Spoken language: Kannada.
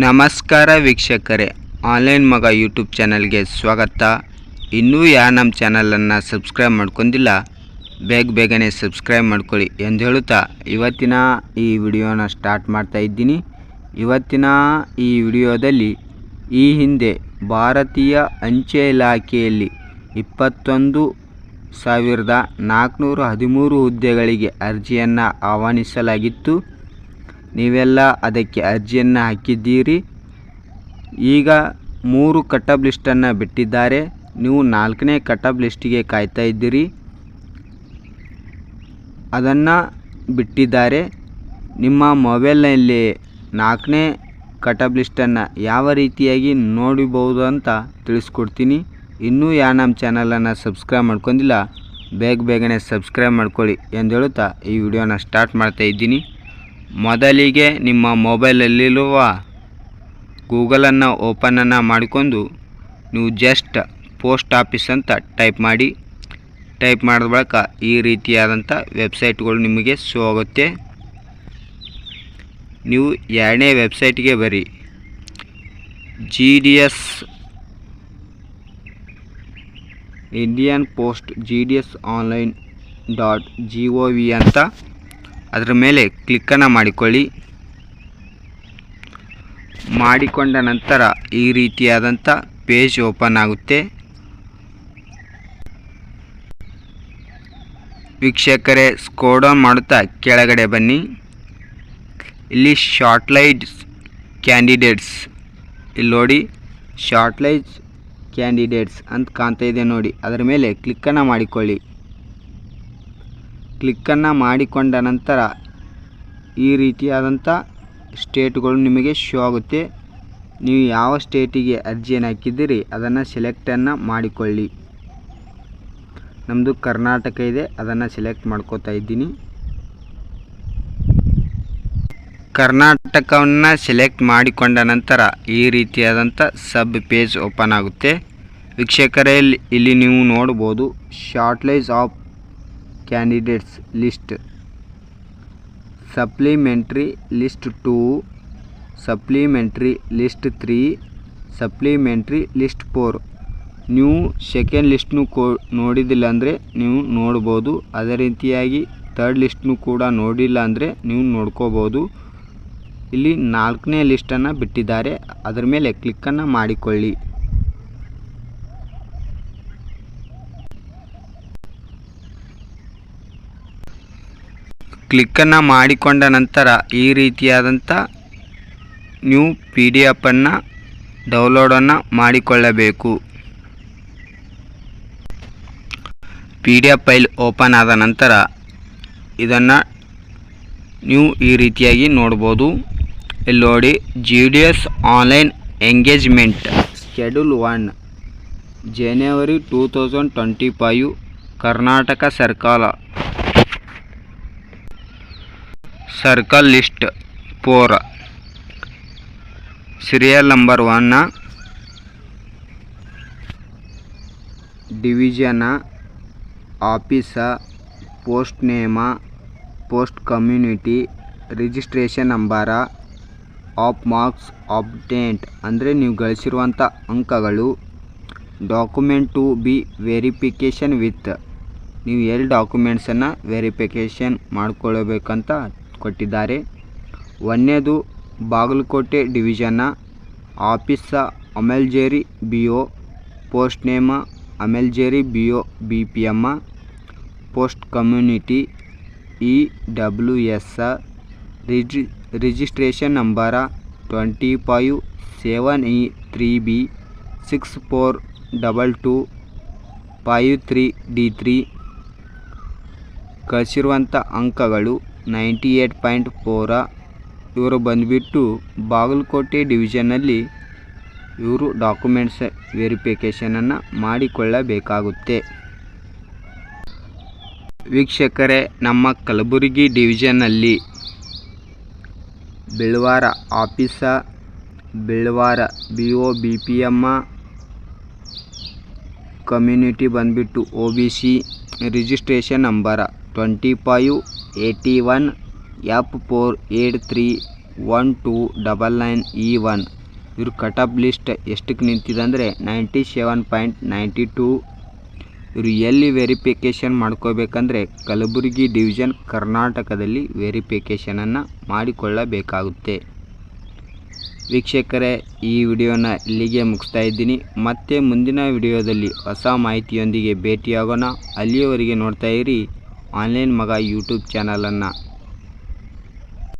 ನಮಸ್ಕಾರ ವೀಕ್ಷಕರೇ. ಆನ್ಲೈನ್ ಮಗ ಯೂಟ್ಯೂಬ್ ಚಾನಲ್ಗೆ ಸ್ವಾಗತ. ಇನ್ನೂ ಯಾರು ನಮ್ಮ ಚಾನಲನ್ನು ಸಬ್ಸ್ಕ್ರೈಬ್ ಮಾಡ್ಕೊಂಡಿಲ್ಲ, ಬೇಗ ಬೇಗನೆ ಸಬ್ಸ್ಕ್ರೈಬ್ ಮಾಡ್ಕೊಳ್ಳಿ ಎಂದು ಹೇಳುತ್ತಾ ಇವತ್ತಿನ ಈ ವಿಡಿಯೋನ ಸ್ಟಾರ್ಟ್ ಮಾಡ್ತಾ ಇದ್ದೀನಿ. ಇವತ್ತಿನ ಈ ವಿಡಿಯೋದಲ್ಲಿ ಈ ಹಿಂದೆ ಭಾರತೀಯ ಅಂಚೆ ಇಲಾಖೆಯಲ್ಲಿ ಇಪ್ಪತ್ತೊಂದು ಸಾವಿರದ ನಾಲ್ಕುನೂರ ಹದಿಮೂರು ಹುದ್ದೆಗಳಿಗೆ ಅರ್ಜಿಯನ್ನು ಆಹ್ವಾನಿಸಲಾಗಿತ್ತು. ನೀವೆಲ್ಲ ಅದಕ್ಕೆ ಅರ್ಜಿಯನ್ನು ಹಾಕಿದ್ದೀರಿ. ಈಗ ಮೂರು ಕಟಪ್ ಲಿಸ್ಟನ್ನು ಬಿಟ್ಟಿದ್ದಾರೆ. ನೀವು ನಾಲ್ಕನೇ ಕಟಪ್ ಲಿಸ್ಟಿಗೆ ಕಾಯ್ತಾ ಇದ್ದೀರಿ. ಅದನ್ನು ಬಿಟ್ಟಿದ್ದಾರೆ. ನಿಮ್ಮ ಮೊಬೈಲ್ನಲ್ಲಿ ನಾಲ್ಕನೇ ಕಟಪ್ ಲಿಸ್ಟನ್ನು ಯಾವ ರೀತಿಯಾಗಿ ನೋಡಬಹುದು ಅಂತ ತಿಳಿಸ್ಕೊಡ್ತೀನಿ. ಇನ್ನೂ ಯಾರು ನಮ್ಮ ಚಾನಲನ್ನು ಸಬ್ಸ್ಕ್ರೈಬ್ ಮಾಡ್ಕೊಂಡಿಲ್ಲ, ಬೇಗ ಬೇಗನೆ ಸಬ್ಸ್ಕ್ರೈಬ್ ಮಾಡ್ಕೊಳ್ಳಿ ಎಂದು ಹೇಳುತ್ತಾ ಈ ವಿಡಿಯೋನ ಸ್ಟಾರ್ಟ್ ಮಾಡ್ತಾ ಇದ್ದೀನಿ. ಮೊದಲಿಗೆ ನಿಮ್ಮ ಮೊಬೈಲಲ್ಲಿರುವ ಗೂಗಲನ್ನು ಓಪನನ್ನು ಮಾಡಿಕೊಂಡು ನೀವು ಜಸ್ಟ್ ಪೋಸ್ಟ್ ಆಫೀಸ್ ಅಂತ ಟೈಪ್ ಮಾಡಿ. ಟೈಪ್ ಮಾಡಿದ ಬಳಿಕ ಈ ರೀತಿಯಾದಂಥ ವೆಬ್ಸೈಟ್ಗಳು ನಿಮಗೆ ಶೋ ಆಗುತ್ತೆ. ನೀವು ಎರಡನೇ ವೆಬ್ಸೈಟ್ಗೆ ಬರಿ. G D S Indian post G D S online dot G O V ಅಂತ ಅದರ ಮೇಲೆ ಕ್ಲಿಕ್ಕನ್ನು ಮಾಡಿಕೊಳ್ಳಿ. ಮಾಡಿಕೊಂಡ ನಂತರ ಈ ರೀತಿಯಾದಂಥ ಪೇಜ್ ಓಪನ್ ಆಗುತ್ತೆ. ವೀಕ್ಷಕರೇ ಸ್ಕೋಡೌನ್ ಮಾಡುತ್ತಾ ಕೆಳಗಡೆ ಬನ್ನಿ. ಇಲ್ಲಿ ಶಾರ್ಟ್ಲೈಟ್ಸ್ ಕ್ಯಾಂಡಿಡೇಟ್ಸ್. ಇಲ್ಲಿ ನೋಡಿ, ಶಾರ್ಟ್ಲೈಟ್ಸ್ ಕ್ಯಾಂಡಿಡೇಟ್ಸ್ ಅಂತ ಕಾಣ್ತಾ ಇದೆ ನೋಡಿ. ಅದರ ಮೇಲೆ ಕ್ಲಿಕ್ಕನ್ನು ಮಾಡಿಕೊಳ್ಳಿ. ಕ್ಲಿಕ್ಕನ್ನು ಮಾಡಿಕೊಂಡ ನಂತರ ಈ ರೀತಿಯಾದಂಥ ಸ್ಟೇಟ್ಗಳು ನಿಮಗೆ ಶೋ ಆಗುತ್ತೆ. ನೀವು ಯಾವ ಸ್ಟೇಟಿಗೆ ಅರ್ಜಿಯನ್ನು ಹಾಕಿದ್ದೀರಿ, ಅದನ್ನು ಸೆಲೆಕ್ಟನ್ನು ಮಾಡಿಕೊಳ್ಳಿ. ನಮ್ಮದು ಕರ್ನಾಟಕ ಇದೆ, ಅದನ್ನು ಸೆಲೆಕ್ಟ್ ಮಾಡ್ಕೋತಾ ಇದ್ದೀನಿ. ಕರ್ನಾಟಕವನ್ನು ಸೆಲೆಕ್ಟ್ ಮಾಡಿಕೊಂಡ ನಂತರ ಈ ರೀತಿಯಾದಂಥ ಸಬ್ ಪೇಜ್ ಓಪನ್ ಆಗುತ್ತೆ. ವೀಕ್ಷಕರೇ, ಇಲ್ಲಿ ನೀವು ನೋಡ್ಬೋದು shortlist of candidates list supplementary list two supplementary list three supplementary list four ನೀವು ಸೆಕೆಂಡ್ ಲಿಸ್ಟ್ನು ಕೋ, ನೋಡಿದಿಲ್ಲ ಅಂದರೆ ನೀವು ನೋಡ್ಬೋದು. ಅದೇ ರೀತಿಯಾಗಿ ತರ್ಡ್ ಲಿಸ್ಟ್ನು ಕೂಡ ನೋಡಿಲ್ಲ ಅಂದರೆ ನೀವು ನೋಡ್ಕೋಬೋದು. ಇಲ್ಲಿ ನಾಲ್ಕನೇ ಲಿಸ್ಟನ್ನು ಬಿಟ್ಟಿದ್ದಾರೆ. ಅದರ ಮೇಲೆ ಕ್ಲಿಕ್ಕನ್ನು ಮಾಡಿಕೊಳ್ಳಿ. ಕ್ಲಿಕ್ಕನ್ನು ಮಾಡಿಕೊಂಡ ನಂತರ ಈ ರೀತಿಯಾದಂಥ ನ್ಯೂ ಪಿ ಡಿ ಎಫನ್ನು ಡೌನ್ಲೋಡನ್ನು ಮಾಡಿಕೊಳ್ಳಬೇಕು. P D F file open ಆದ ನಂತರ ಇದನ್ನು ನೀವು ಈ ರೀತಿಯಾಗಿ ನೋಡ್ಬೋದು. ಇಲ್ಲಿ ನೋಡಿ, G D S online engagement schedule one, January two thousand twenty five, Karnataka ಸರ್ಕಾರ circle list four. Serial number ಒನ್ನ division office, post name, post community, registration number, of marks update ಅಂದರೆ ನೀವು ಗಳಿಸಿರುವಂಥ ಅಂಕಗಳು. Document to be verification with. ನೀವು ಎಲ್ಲಿ ಡಾಕ್ಯುಮೆಂಟ್ಸನ್ನು ವೆರಿಫಿಕೇಷನ್ ಮಾಡಿಕೊಳ್ಳಬೇಕಂತ ಕೊಟ್ಟಿದ್ದಾರೆ. ಒಂದನೇದು ಬಾಗಲಕೋಟೆ ಡಿವಿಷನ್ನ ಆಫೀಸ ಅಮೆಲ್ಜೇರಿ ಬಿ ಒ ಪೋಸ್ಟ್ ನೇಮ Amaljeri B O B P ಎಮ್ಮ post community E W S regi, registration number twenty five seven E three B six four double two five three D three ಕಳಿಸಿರುವಂಥ ಅಂಕಗಳು ನೈಂಟಿ ಏಟ್ ಪಾಯಿಂಟ್ ಫೋರ ಇವರು ಬಂದುಬಿಟ್ಟು ಬಾಗಲಕೋಟೆ ಡಿವಿಷನ್ನಲ್ಲಿ ಇವರು ಡಾಕ್ಯುಮೆಂಟ್ಸ್ ವೆರಿಫಿಕೇಷನನ್ನು ಮಾಡಿಕೊಳ್ಳಬೇಕಾಗುತ್ತೆ. ವೀಕ್ಷಕರೇ, ನಮ್ಮ Kalaburagi ಡಿವಿಷನ್ನಲ್ಲಿ Bilwar office, Bilwar B O, B P M community ಬಂದುಬಿಟ್ಟು O B C, registration number twenty five eighty one F four eight three one two double nine E one. ಇವ್ರ ಕಟ್ ಆಫ್ ಲಿಸ್ಟ್ ಎಷ್ಟಕ್ಕೆ ನಿಂತಿದೆ ಅಂದರೆ ninety seven point ninety two. ಇವರು ಎಲ್ಲಿ ವೆರಿಫಿಕೇಷನ್ ಮಾಡ್ಕೋಬೇಕಂದ್ರೆ ಕಲಬುರಗಿ ಡಿವಿಷನ್ ಕರ್ನಾಟಕದಲ್ಲಿ ವೆರಿಫಿಕೇಷನನ್ನು ಮಾಡಿಕೊಳ್ಳಬೇಕಾಗುತ್ತೆ. ವೀಕ್ಷಕರೇ, ಈ ವಿಡಿಯೋನ ಇಲ್ಲಿಗೆ ಮುಗಿಸ್ತಾ ಇದ್ದೀನಿ. ಮತ್ತೆ ಮುಂದಿನ ವಿಡಿಯೋದಲ್ಲಿ ಹೊಸ ಮಾಹಿತಿಯೊಂದಿಗೆ ಭೇಟಿಯಾಗೋಣ. ಅಲ್ಲಿಯವರೆಗೆ ನೋಡ್ತಾ ಇರಿ. ಆನ್ಲೈನ್ ಮಗ ಯೂಟ್ಯೂಬ್ ಚಾನಲನ್ನು